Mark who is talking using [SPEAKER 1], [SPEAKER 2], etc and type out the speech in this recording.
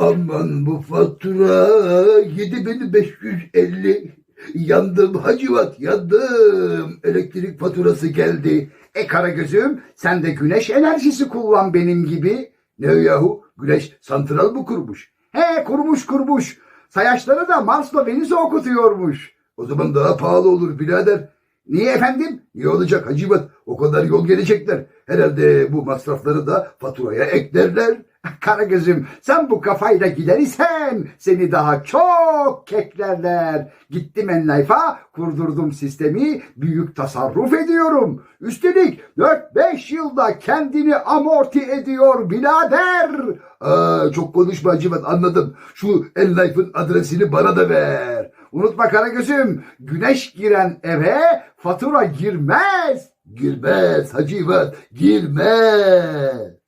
[SPEAKER 1] Aman bu fatura 7550. Yandım Hacivat yandım. Elektrik faturası geldi.
[SPEAKER 2] E Karagöz'üm sen de güneş enerjisi kullan benim gibi.
[SPEAKER 1] Ne yahu güneş santral mı kurmuş?
[SPEAKER 2] He kurmuş kurmuş. Sayaçları da Mars'la Venüs'ü okutuyormuş.
[SPEAKER 1] O zaman daha pahalı olur birader.
[SPEAKER 2] Niye efendim?
[SPEAKER 1] Niye olacak Hacivat? O kadar yol gelecekler. Herhalde bu masrafları da faturaya eklerler.
[SPEAKER 2] Karagöz'üm sen bu kafayla gider isen seni daha çok keklerler. Gittim Enlife'a kurdurdum sistemi büyük tasarruf ediyorum. Üstelik 4-5 yılda kendini amorti ediyor birader.
[SPEAKER 1] Aa, çok konuşma Hacivat anladım. Şu Enlife'ın adresini bana da ver.
[SPEAKER 2] Unutma Karagöz'üm güneş giren eve fatura girmez.
[SPEAKER 1] Girmez Hacivat girmez.